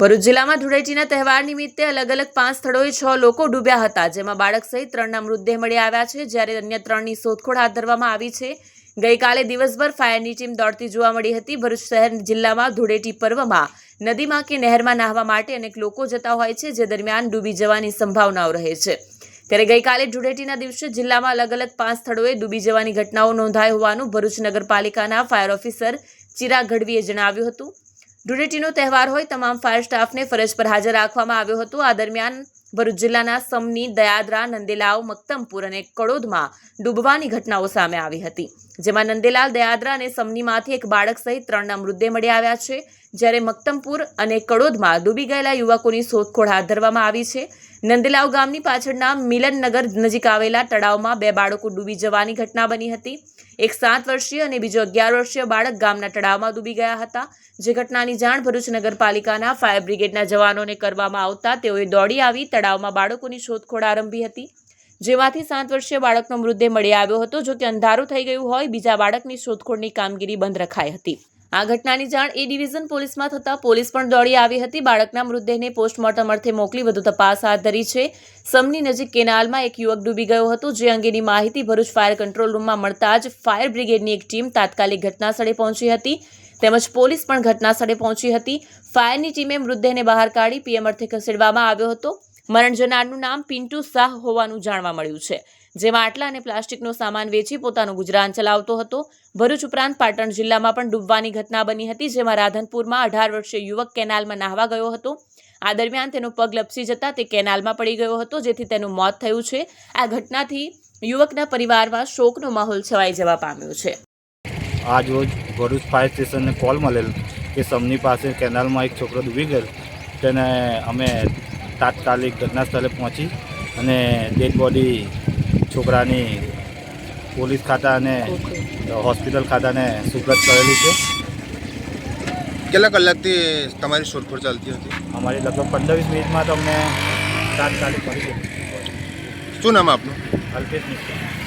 ભરૂચ જિલ્લામાં ધૂળેટીના તહેવાર નિમિત્તે અલગ અલગ પાંચ સ્થળોએ છ લોકો ડૂબ્યા હતા, જેમાં બાળક સહિત ત્રણના મૃતદેહ મળી આવ્યા છે, જ્યારે અન્ય ત્રણની શોધખોળ હાથ ધરવામાં આવી છે. ગઈકાલે દિવસભર ફાયરની ટીમ દોડતી જોવા મળી હતી. ભરૂચ શહેર જિલ્લામાં ધૂળેટી પર્વમાં, નદીમાં કે નહેરમાં નાહવા માટે અનેક લોકો જતા હોય છે, જે દરમિયાન ડૂબી જવાની સંભાવનાઓ રહે છે. ત્યારે ગઈકાલે ધૂળેટીના દિવસે જિલ્લામાં અલગ અલગ પાંચ સ્થળોએ ડૂબી જવાની ઘટનાઓ નોંધાઈ હોવાનું ભરૂચ નગરપાલિકાના ફાયર ઓફિસર ચિરા ગઢવીએ જણાવ્યું હતું. ધૂળેટીનો તહેવાર હોય, તમામ ફાયર સ્ટાફને ફરજ પર હાજર રાખવામાં આવ્યો હતો. આ દરમિયાન ભરૂચ જિલ્લાના સમની, દયાદરા, નંદેલાવ મક્તમપુર અને કડોદમાં ડૂબવાની ઘટનાઓ સામે આવી હતી. જેમાં નંદેલાલ દયાદરા અને સમનીમાંથી એક બાળક સહિત ત્રણના મૃતદેહ મળી આવ્યા છે. જ્યારે મક્તમપુર અને કડોદમાં ડૂબી ગયેલા યુવકોની શોધખોળ હાથ ધરવામાં આવી છે. નંદેલાવ ગામની પાછળના મિલનનગર નજીક આવેલા તળાવમાં બે બાળકો ડૂબી જવાની ઘટના બની હતી. એક સાત વર્ષીય અને બીજો અગિયાર વર્ષીય બાળક ગામના તળાવમાં ડૂબી ગયા હતા. જે ઘટનાની જાણ ભરૂચ નગરપાલિકાના ફાયર બ્રિગેડના જવાનોને કરવામાં આવતા તેઓએ દોડી આવી તળાવમાં બાળકોની શોધખોળ આરંભી હતી. જેમાંથી સાત વર્ષીય બાળકનો મૃતદેહ મળી આવ્યો હતો, જો કે અંધારું થઈ ગયું હોય, બીજા બાળકની શોધખોળની કામગીરી બંધ રખાઈ હતી. આ ઘટનાની જાણ એ ડિવિઝન પોલીસમાં થતાં પોલીસ પણ દોડી આવી હતી. બાળકના મૃતદેહને પોસ્ટમોર્ટમ અર્થે મોકલી વધુ તપાસ હાથ ધરી છે. સમની નજીક કેનાલમાં એક યુવક ડૂબી ગયો હતો, જે અંગેની માહિતી ભરૂચ ફાયર કંટ્રોલ રૂમમાં મળતા જ ફાયર બ્રિગેડની એક ટીમ તાત્કાલિક ઘટનાસ્થળે પહોંચી હતી. તેમજ પોલીસ પણ ઘટનાસ્થળે પહોંચી હતી. ફાયરની ટીમે મૃતદેહને બહાર કાઢી પીએમ અર્થે ખસેડવામાં આવ્યો હતો. મરણ જનારનું નામ પિન્ટુ શાહ હોવાનું જાણવા મળ્યું છે. જેમાં આટલા અને પ્લાસ્ટિકનો સામાન વેચી પોતાનું ગુજરાન ચલાવતો હતો. ભરૂચ ઉપરાંત પાટણ જિલ્લામાં પણ ડૂબવાની ઘટના બની હતી, જેમાં રાધનપુરમાં અઢાર વર્ષીય યુવક કેનાલમાં નાહવા ગયો હતો. આ દરમિયાન તેનો પગ લપસી જતા તે કેનાલમાં પડી ગયો હતો, જેથી તેનું મોત થયું છે. આ ઘટનાથી યુવકના પરિવારમાં શોકનો માહોલ છવાઈ જવા પામ્યો છે. આજ રોજ ભરૂચ ફાયર સ્ટેશનને કોલ મળેલ કે સમની પાસે કેનાલમાં એક છોકરો ડૂબી ગયેલ તેને અમે તાત્કાલિક ઘટના સ્થળે પહોંચી અને ડેડ બોડી છોકરાની પોલીસ ખાતા અને હોસ્પિટલ ખાતાને સુપ્રત કરેલી છે. કેટલા કલાકથી તમારી શોધખોળ ચાલતી હતી? અમારી લગભગ પંદર વીસ મિનિટમાં તો અમને તાત્કાલિક મળી ગઈ. શું નામ આપનું? અલ્પેશ મિસ્ત્રી.